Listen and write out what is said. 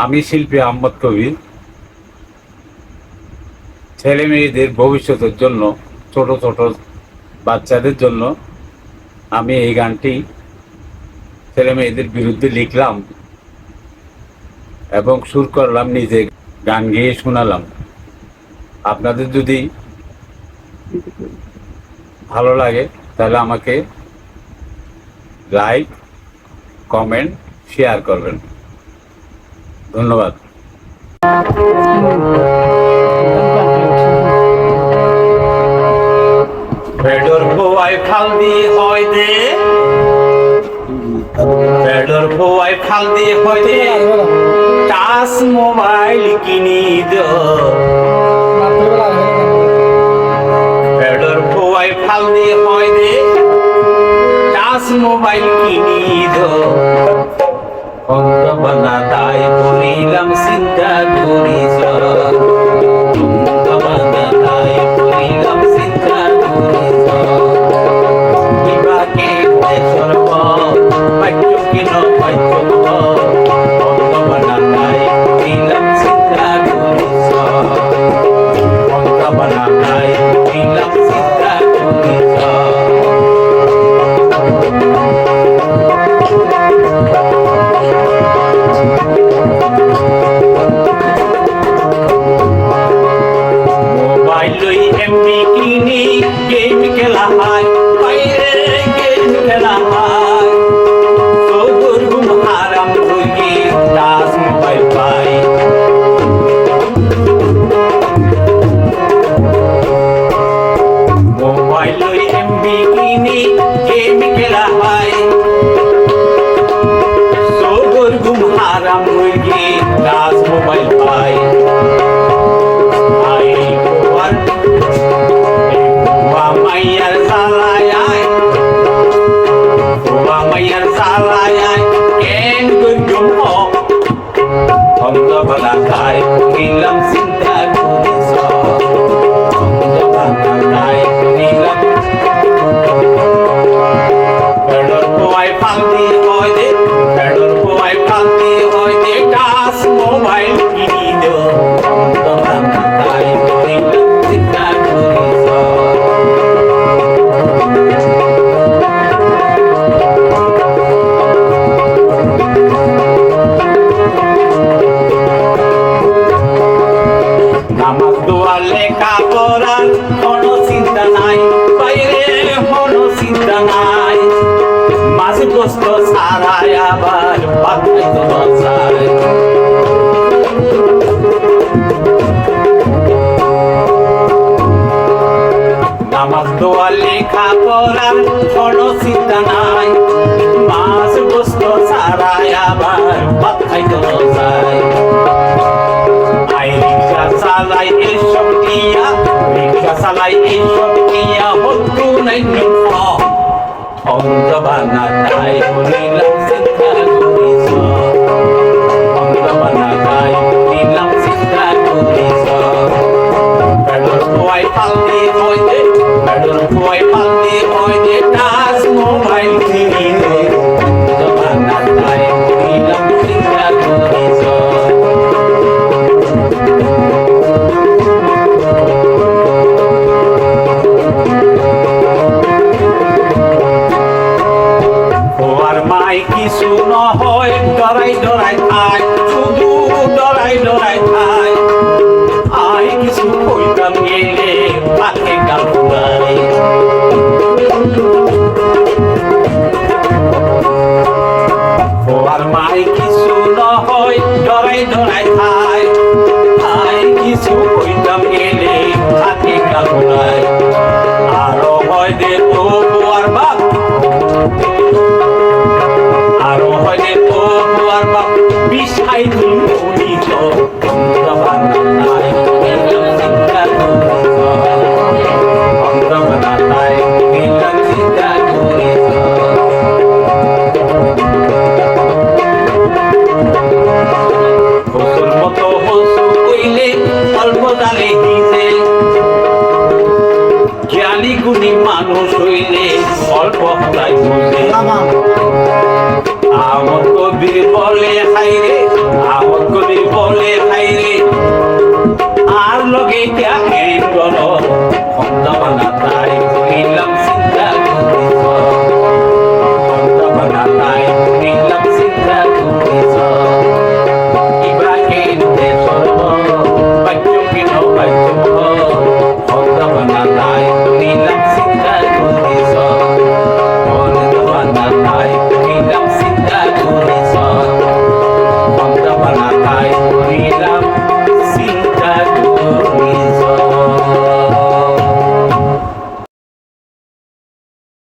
আমি শিল্পী আহমদ কবির। ছেলে মেয়েদের ভবিষ্যতের জন্য, ছোট ছোট বাচ্চাদের জন্য আমি এই গানটি ছেলে মেয়েদের বিরুদ্ধে লিখলাম এবং সুর করলাম, নিজে গান গেয়ে শোনালাম। আপনাদের যদি ভালো লাগে, তাহলে আমাকে লাইক কমেন্ট শেয়ার করবেন। ধন্যবাদ। পেডর ভোয়াই ফাল দিয়ে হয় দে। পেডর ভোয়াই ফাল দিয়ে হয় দে। টাচ মোবাইল কিনি দো। পেডর ভোয়াই ফাল দিয়ে হয় দে। টাচ মোবাইল কিনি দো। অন্ত বানা behind লেখা পড়ার কোনো চিন্তা নাই। বাইরে কোনো চিন্তা নাই। মাঝে বসত সারাই আবার পাতাই তো দশায় নামাজ দোয়া, লেখা পড়ার কোনো চিন্তা নাই। মাছ বসত সারাই আবার পাতাই তো রিক্সা চালাই এসব নিয়া হতু নাই নিফ অন্ত বানা তাই কিছু নহয় ডরাই ডরাই খায় শুধু ডরাই ডরাই খায় আই কিছু কইতাম গেলে পাখে গাল ফুরাই তোমার মাই কিছু নহয় ডরাই ডরাই খায় আই কিছু কইতাম গেলে পাখে গাল ফুরাই I'm Ali.